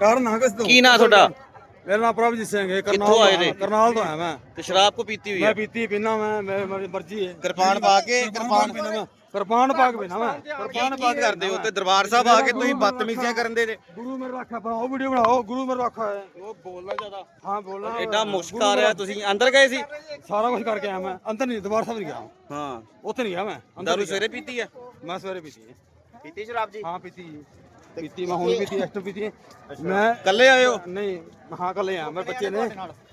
ਕਾਰਨ ਹਾਂ ਕਿਸ ਤੋਂ? ਕੀ ਨਾਂ ਤੁਹਾਡਾ? ਮੇਰਾ ਨਾਮ ਪ੍ਰਭਜੀਤ ਸਿੰਘ ਹੈ ਕਰਨਾਲ ਕਿੱਥੋਂ ਆਏ ਤੋਂ ਨੇ? ਆਇਆ, ਕਰਨਾਲ ਤੋਂ ਆਇਆ ਮੈਂ। ਤੇ ਸ਼ਰਾਬ ਕੋ ਪੀਤੀ ਹੋਈ ਮੈਂ ਹੈ ਪੀਤੀ ਪੀਣਾ ਮੈਂ ਮੈਂ- ਮੇਰੀ ਮਰਜ਼ੀ ਹੈ। ਕਿਰਪਾਨ ਪਾ ਕੇ ਕਿਰਪਾਨ ਪੀਣਾ ਮੈਂ ਕਿਰਪਾਨ ਪਾ ਕੇ ਪੀਣਾ ਮੈਂ ਕਿਰਪਾਨ ਪਾ ਕੀ ਕਰਦੇ ਹੋ ਤੇ ਦਰਬਾਰ ਸਾਹਿਬ ਆ ਕੇ ਤੁਸੀਂ ਬਦਤਮੀਜ਼ੀਆਂ ਕਰਨ ਦੇ ਜੇ? ਗੁਰੂ ਮੇਰਾ ਰੱਖਾ ਬਣਾਓ ਵੀਡੀਓ ਬਣਾਓ ਗੁਰੂ ਮੇਰਾ ਰੱਖਾ ਹੈ। ਉਹ ਬੋਲਣਾ ਜ਼ਿਆਦਾ। ਹਾਂ ਬੋਲਣਾ ਐਡਾ ਮੁਸ਼ਕ ਆ ਰਿਹਾ ਤੁਸੀਂ ਅੰਦਰ ਗਏ ਸੀ? ਸਾਰਾ ਕੁਝ ਕਰਕੇ ਆਇਆ ਮੈਂ ਅੰਦਰ ਨਹੀਂ ਦਰਬਾਰ ਸਾਹਿਬ ਨਹੀਂ ਗਿਆ। ਹਾਂ। ਉੱਥੇ ਨਹੀਂ ਗਿਆ ਮੈਂ ਅੰਦਰ ਦਾਰੂ। ਸਵੇਰੇ ਪੀਤੀ ਹੈ? ਮੈਂ ਸਵੇਰੇ ਪੀਤੀ ਹੈ। ਪੀਤੀ ਸ਼ਰਾਬ ਜੀ? ਹਾਂ ਪੀਤੀ ਜੀ। ਪੀਤੀ ਮੈਂ ਹੁਣ ਪੀਤੀ ਐਕਟਰ ਪੀਤੀ। ਮੈਂ ਕੱਲੇ ਆਏ ਹੋ ਨਹੀਂ ਹਾਂ ਕੱਲੇ ਆ ਮੇਰੇ ਬੱਚੇ ਨੇ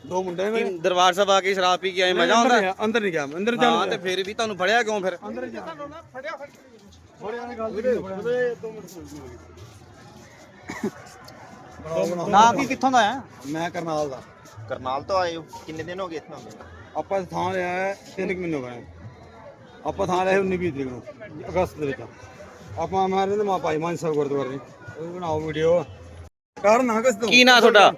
ਦੋ ਮੁੰਡੇ ਨੇ। ਦਰਬਾਰ ਸਾਹਿਬ ਆ ਕੇ ਸ਼ਰਾਬ ਪੀ ਕੇ ਆਏ ਮਜ਼ਾ ਆਉਂਦਾ? ਆ, ਅੰਦਰ ਨਹੀਂ ਗਿਆ ਮੈਂ, ਅੰਦਰ ਜਾਣ ਹਾਂ ਤੇ ਫਿਰ ਵੀ ਤੁਹਾਨੂੰ ਫੜਿਆ ਕਿਉਂ ਫਿਰ? ਅੰਦਰ ਨੇ ਗੱਲ ਕੀਤੀ ਕੀ ਕਿੱਥੋਂ ਦਾ ਹੈ? ਮੈਂ ਕਰਨਾਲ ਦਾ। ਕਰਨਾਲ ਤੋਂ ਆਏ ਹੋ? ਕਿੰਨੇ ਦਿਨ ਹੋ ਗਏ ਇੱਥੋਂ ਆਪਾਂ ਥਾਂ ਲਿਆ ਹੈ ਤਿੰਨ ਮਹੀਨੇ ਹੋ ਗਏ। ਆਪਾਂ ਥਾਂ ਲਿਆ 19 ਵੀਹ ਤਰੀਕ ਨੂੰ ਅਗਸਤ ਦੇ ਵਿੱਚ। ਆਪਾਂ ਮੈਂ ਰਹਿੰਦਾ ਮਾ ਭਾਈ ਮਾਨ ਸਾਹਿਬ ਗੁਰਦੁਆਰੇ ਉਹ ਬਣਾਓ ਵੀਡੀਓ ਕਾਰਨ ਹਾਂ ਕਿਸ ਤੋਂ? ਕੀ ਨਾਂ ਤੁਹਾਡਾ?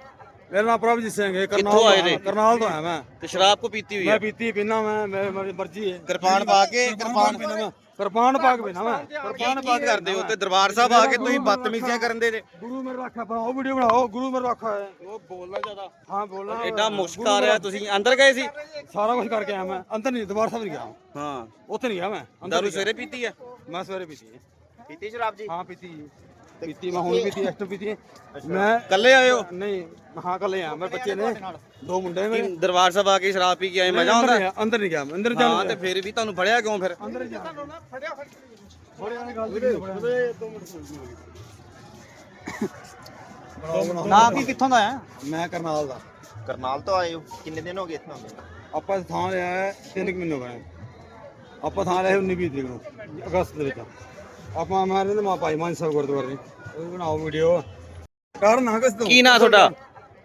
ਮੇਰਾ ਨਾਮ ਪ੍ਰਭਜੀਤ ਸਿੰਘ ਹੈ ਕਰਨਾਲ ਕਿੱਥੋਂ ਤੋਂ ਆਏ ਆਇਆ, ਨੇ? ਕਰਨਾਲ ਤੋਂ ਆਇਆ ਮੈਂ। ਤੇ ਸ਼ਰਾਬ ਕੋ ਪੀਤੀ ਹੋਈ ਮੈਂ ਹੈ ਪੀਤੀ ਪੀਣਾ ਮੈਂ ਮੈਂ- ਮੇਰੀ ਮਰਜ਼ੀ ਹੈ। ਕਿਰਪਾਨ ਪਾ ਕੇ ਕਿਰਪਾਨ ਪੀਣਾ ਮੈਂ ਕਿਰਪਾਨ ਪਾ ਕੇ ਪੀਣਾ ਮੈਂ। ਕਿਰਪਾਨ ਪਾ ਕੀ ਕੇ ਕਰਦੇ ਹੋ? ਤੇ ਦਰਬਾਰ ਸਾਹਿਬ ਆ ਕੇ ਤੁਸੀਂ ਬਦਤਮੀਜ਼ੀਆਂ ਕਰਨ ਦੇ ਜੇ? ਗੁਰੂ ਮੇਰਾ ਰੱਖਾ ਬਣਾਓ ਵੀਡੀਓ ਬਣਾਓ ਗੁਰੂ ਮੇਰਾ ਰੱਖਾ ਹੈ ਉਹ ਬੋਲਣਾ ਜ਼ਿਆਦਾ। ਹਾਂ ਬੋਲਣਾ। ਐਡਾ ਮੁਸ਼ਕ ਆ ਰਿਹਾ ਤੁਸੀਂ ਅੰਦਰ ਗਏ ਸੀ? ਸਾਰਾ ਕੁਝ ਕਰਕੇ ਆਇਆ ਮੈਂ। ਅੰਦਰ ਨਹੀਂ ਦਰਬਾਰ ਸਾਹਿਬ ਨਹੀਂ ਗਿਆ। ਹਾਂ। ਉੱਥੇ ਨਹੀਂ ਗਿਆ ਮੈਂ ਅੰਦਰ ਦਾਰੂ। ਸਵੇਰੇ ਪੀਤੀ ਹੈ? ਮੈਂ ਸਵੇਰੇ ਪੀਤੀ ਹੈ। ਪੀਤੀ ਸ਼ਰਾਬ ਜੀ? ਹਾਂ ਪੀਤੀ ਜੀ। ਪੀਤੀ ਮੈਂ ਹੁਣ ਪੀਤੀ ਐਕਟਰ ਪੀਤੀ। ਮੈਂ ਕੱਲੇ ਆਏ ਹੋ? ਨਹੀਂ ਹਾਂ ਕੱਲੇ ਆ ਮੇਰੇ ਬੱਚੇ ਨੇ। ਦੋ ਮੁੰਡੇ ਨੇ ਦਰਬਾਰ ਸਾਹਿਬ ਆ ਕੇ ਸ਼ਰਾਬ ਪੀ ਕੇ ਆਏ ਮਜ਼ਾ ਆਉਂਦਾ? ਅੰਦਰ ਨਹੀਂ ਗਿਆ ਮੈਂ, ਅੰਦਰ ਹਾਂ ਜਾਣ ਤੇ ਫਿਰ ਵੀ ਤੁਹਾਨੂੰ ਫੜਿਆ ਕਿਉਂ ਫਿਰ? ਅੰਦਰ ਜਾਣਾ। ਬੜਿਆਂ ਨੇ ਗੱਲ ਕੀਤੀ ਬੜੇ ਦੋ ਮਿੰਟ ਨਾ ਕੀ ਕਿੱਥੋਂ ਦਾ ਹੈ ਮੈਂ ਕਰਨਾਲ ਦਾ। ਕਰਨਾਲ ਤੋਂ ਆਏ ਹੋ? ਕਿੰਨੇ ਦਿਨ ਹੋ ਗਏ ਇੱਥੋਂ ਆਪਾਂ ਥਾਂ ਲਿਆ ਹੈ ਤਿੰਨ ਕੁ ਮਹੀਨੇ ਹੋ ਗਏ। ਆਪਾਂ ਥਾਂ ਲਿਆ 19 ਵੀਹ ਤਰੀਕ ਨੂੰ ਅਗਸਤ ਦੇ ਵਿੱਚ। ਆਪਾਂ ਮੈਂ ਰਹਿੰਦਾ ਮਾ ਭਾਈ ਮਾਨ ਸਾਹਿਬ ਗੁਰਦੁਆਰੇ। ਉਹ ਬਣਾਓ ਵੀਡੀਓ ਕਾਰਨ ਹਾਂ ਕਿਸ ਤੋਂ? ਕੀ ਨਾਂ ਤੁਹਾਡਾ?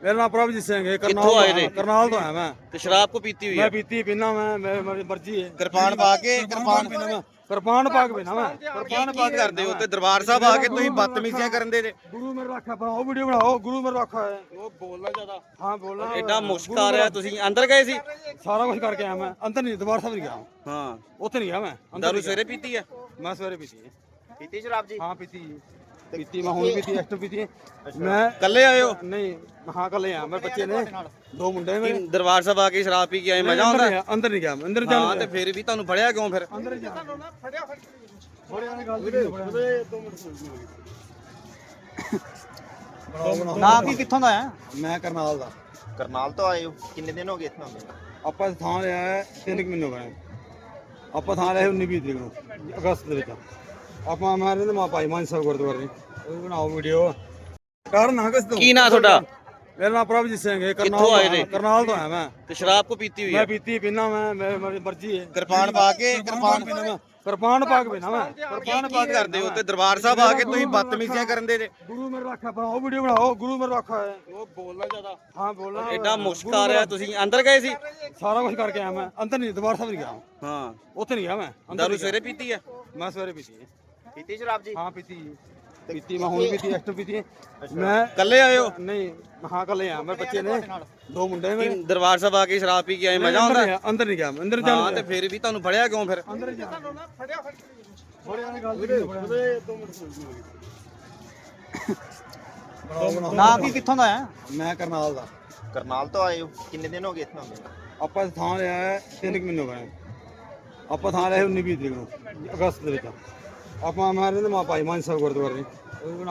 ਮੇਰਾ ਨਾਮ ਪ੍ਰਭਜੀਤ ਸਿੰਘ ਹੈ ਕਰਨਾਲ ਕਿੱਥੋਂ ਤੋਂ ਆਏ ਨੇ? ਆਇਆ, ਕਰਨਾਲ ਤੋਂ ਆਇਆ ਮੈਂ। ਤੇ ਸ਼ਰਾਬ ਕੋ ਪੀਤੀ ਹੋਈ ਮੈਂ ਹੈ ਪੀਤੀ ਪੀਣਾ ਮੈਂ ਮੇਰੀ ਮਰਜ਼ੀ ਹੈ। ਕਿਰਪਾਨ ਪਾ ਕੇ ਕਿਰਪਾਨ ਪੀਣਾ ਮੈਂ। ਕਿਰਪਾਨ ਪਾ ਕੇ ਪੀਣਾ ਮੈਂ। ਕਿਰਪਾਨ ਪਾ ਕੀ ਕਰਦੇ ਹੋ ਤੇ ਦਰਬਾਰ ਸਾਹਿਬ ਆ ਕੇ ਤੁਸੀਂ ਬਦਤਮੀਜ਼ੀਆਂ ਕਰਨ ਦੇ ਜੇ। ਗੁਰੂ ਮੇਰਾ ਰੱਖਾ ਬਣਾਓ ਵੀਡੀਓ ਬਣਾਓ। ਗੁਰੂ ਮੇਰਾ ਰੱਖਾ ਹੈ। ਉਹ ਬੋਲਣਾ ਜ਼ਿਆਦਾ। ਹਾਂ ਬੋਲਣਾ। ਐਡਾ ਮੁਸ਼ਕ ਆ ਰਿਹਾ ਤੁਸੀਂ ਅੰਦਰ ਗਏ ਸੀ? ਸਾਰਾ ਕੁਝ ਕਰਕੇ ਆਇਆ ਮੈਂ। ਅੰਦਰ ਨਹੀਂ ਦਰਬਾਰ ਸਾਹਿਬ ਨਹੀਂ ਗਿਆ। ਹਾਂ। ਉੱਥੇ ਨਹੀਂ ਗਿਆ ਮੈਂ। ਅੰਦਰ ਦਾਰੂ। ਸਵੇਰੇ ਪੀਤੀ ਹੈ? ਮੈਂ ਸਵੇਰੇ ਪੀਤੀ ਹੈ। ਪੀਤੀ ਸ਼ਰਾਬ ਜੀ? ਹਾਂ ਪੀਤੀ ਜੀ। ਪੀਤੀ ਮੈਂ ਹੁਣ ਪੀਤੀ ਐਕਟਰ ਪੀਤੀ। ਹੈ। ਮੈਂ ਕੱਲੇ ਆਏ ਹੋ ਨਹੀਂ ਹਾਂ ਕੱਲੇ ਆ। ਮੇਰੇ ਬੱਚੇ ਨੇ। ਦੋ ਮੁੰਡੇ ਨੇ ਮੇਰੇ। ਕੀ ਦਰਬਾਰ ਸਾਹਿਬ ਆ ਕੇ ਸ਼ਰਾਬ ਪੀ ਕੇ ਆਏ? ਮਜ਼ਾ ਆਉਂਦਾ? ਅੰਦਰ ਨਹੀਂ ਗਿਆ ਮੈਂ, ਅੰਦਰ ਹਾਂ ਜਾਣ ਤੇ ਫਿਰ ਵੀ ਤੁਹਾਨੂੰ ਫੜਿਆ ਕਿਉਂ ਫਿਰ? ਅੰਦਰ ਹੀ ਨੇ ਨਾ ਕੀ ਕਿੱਥੋਂ ਦਾ ਹੈ? ਮੈਂ ਕਰਨਾਲ ਦਾ। ਕਰਨਾਲ ਤੋਂ ਆਏ ਹੋ? ਕਿੰਨੇ ਦਿਨ ਹੋ ਗਏ ਇੱਥੋਂ ਆਪਾਂ ਥਾਂ ਲਿਆ ਹੈ ਤਿੰਨ ਕੁ ਮਹੀਨੇ ਹੋ ਗਏ ਆਪਾਂ ਥਾਂ ਲਿਆ 19 ਵੀਹ ਤਰੀਕ ਨੂੰ ਅਗਸਤ ਦੇ ਵਿੱਚ। ਆਪਾਂ ਮੈਂ ਰਹਿੰਦਾ ਮਾ ਭਾਈ ਮਾਨ ਸਾਹਿਬ ਗੁਰਦੁਆਰੇ। ਉਹ ਬਣਾਓ ਵੀਡੀਓ ਕਾਰਨ ਕਿਸ ਤੋਂ? ਕੀ ਨਾਂ ਤੁਹਾਡਾ? ਮੇਰਾ ਨਾਮ ਪ੍ਰਭਜੀਤ ਸਿੰਘ ਹੈ ਕਰਨਾਲ ਕਿੱਥੋਂ ਤੋਂ ਆਏ ਆਇਆ, ਨੇ? ਕਰਨਾਲ ਤੋਂ ਆਇਆ ਮੈਂ। ਤੇ ਸ਼ਰਾਬ ਕੋ ਪੀਤੀ ਹੋਈ ਮੈਂ ਹੈ ਪੀਤੀ ਪੀਣਾ ਮੈਂ ਮੈਂ- ਮੇਰੀ ਮਰਜ਼ੀ ਹੈ। ਕਿਰਪਾਨ ਪਾ ਕੇ ਕਿਰਪਾਨ ਪੀਣਾ ਮੈਂ ਕਿਰਪਾਨ ਪਾ ਕੇ ਪੀਣਾ ਮੈਂ। ਕਿਰਪਾਨ ਪਾ ਕੀ। ਕੇ ਕਰਦੇ ਹੋ? ਤੇ ਦਰਬਾਰ ਸਾਹਿਬ ਆ ਕੇ ਤੁਸੀਂ ਬਦਤਮੀਜ਼ੀਆਂ ਕਰਨ ਦੇ ਜੇ। ਗੁਰੂ ਮੇਰਾ ਰੱਖਾ ਬਣਾਓ ਵੀਡੀਓ ਬਣਾਓ ਗੁਰੂ ਮੇਰਾ ਰੱਖਾ ਹੈ ਉਹ ਬੋਲਣਾ ਜ਼ਿਆਦਾ। ਹਾਂ ਬੋਲਣਾ। ਐਡਾ ਮੁਸ਼ਕ ਆ ਰਿਹਾ ਤੁਸੀਂ ਅੰਦਰ ਗਏ ਸੀ? ਸਾਰਾ ਕੁਝ ਕਰਕੇ ਆਇਆ ਮੈਂ। ਅੰਦਰ ਨਹੀਂ ਦਰਬਾਰ ਸਾਹਿਬ ਨਹੀਂ ਗਿਆ। ਹਾਂ। ਉੱਥੇ ਨਹੀਂ ਗਿਆ ਮੈਂ। ਅੰਦਰ ਦਾਰੂ ਨਹੀਂ ਗਿਆ। ਸਵੇਰੇ ਪੀਤੀ ਹੈ? ਮੈਂ ਸਵੇਰੇ ਪੀਤੀ ਹੈ। ਪੀਤੀ ਸ਼ਰਾਬ ਜੀ? ਹਾਂ ਪੀਤੀ ਜੀ। ਪੀਤੀ ਮੈਂ ਹੁਣ ਪੀਤੀ ਐਕਟਰ ਪੀਤੀ। ਹੈ। ਮੈਂ ਕੱਲੇ ਆਏ ਹੋ? ਨਹੀਂ ਹਾਂ ਕੱਲੇ ਆ ਮੇਰੇ ਬੱਚੇ ਨੇ। ਦੋ ਮੁੰਡੇ ਨੇ ਦਰਬਾਰ ਸਾਹਿਬ ਆ ਕੇ ਸ਼ਰਾਬ ਪੀ ਕੇ ਆਏ ਮਜ਼ਾ ਆਉਂਦਾ ਅੰਦਰ ਨਹੀਂ ਗਿਆ ਮੈਂ, ਅੰਦਰ ਹਾਂ ਜਾਣ ਤੇ ਫਿਰ ਵੀ ਤੁਹਾਨੂੰ ਫੜਿਆ ਕਿਉਂ ਫਿਰ? ਅੰਦਰ ਹੀ ਜਾਣਾ ਬੜਿਆਂ ਨੇ ਗੱਲ ਬੜੇ ਦੋ ਮਿੰਟ ਨਾ ਕੀ ਕਿੱਥੋਂ ਦਾ ਹੈ? ਮੈਂ ਕਰਨਾਲ ਦਾ। ਕਰਨਾਲ ਤੋਂ ਆਏ ਹੋ? ਕਿੰਨੇ ਦਿਨ ਹੋ ਗਏ ਇੱਥੋਂ ਆਪਾਂ ਥਾਂ ਲਿਆ ਹੈ ਤਿੰਨ ਕੁ ਮਹੀਨੇ ਹੋ ਗਏ। ਆਪਾਂ ਥਾਂ ਲਿਆ 19 ਵੀਹ ਤਰੀਕ ਨੂੰ ਅਗਸਤ ਦੇ ਵਿੱਚ। ਆਪਾਂ ਮੈਂ ਰਹਿੰਦਾ ਮਾ ਭਾਈ ਮਾਨ ਸਾਹਿਬ ਗੁਰਦੁਆਰੇ। ਉਹ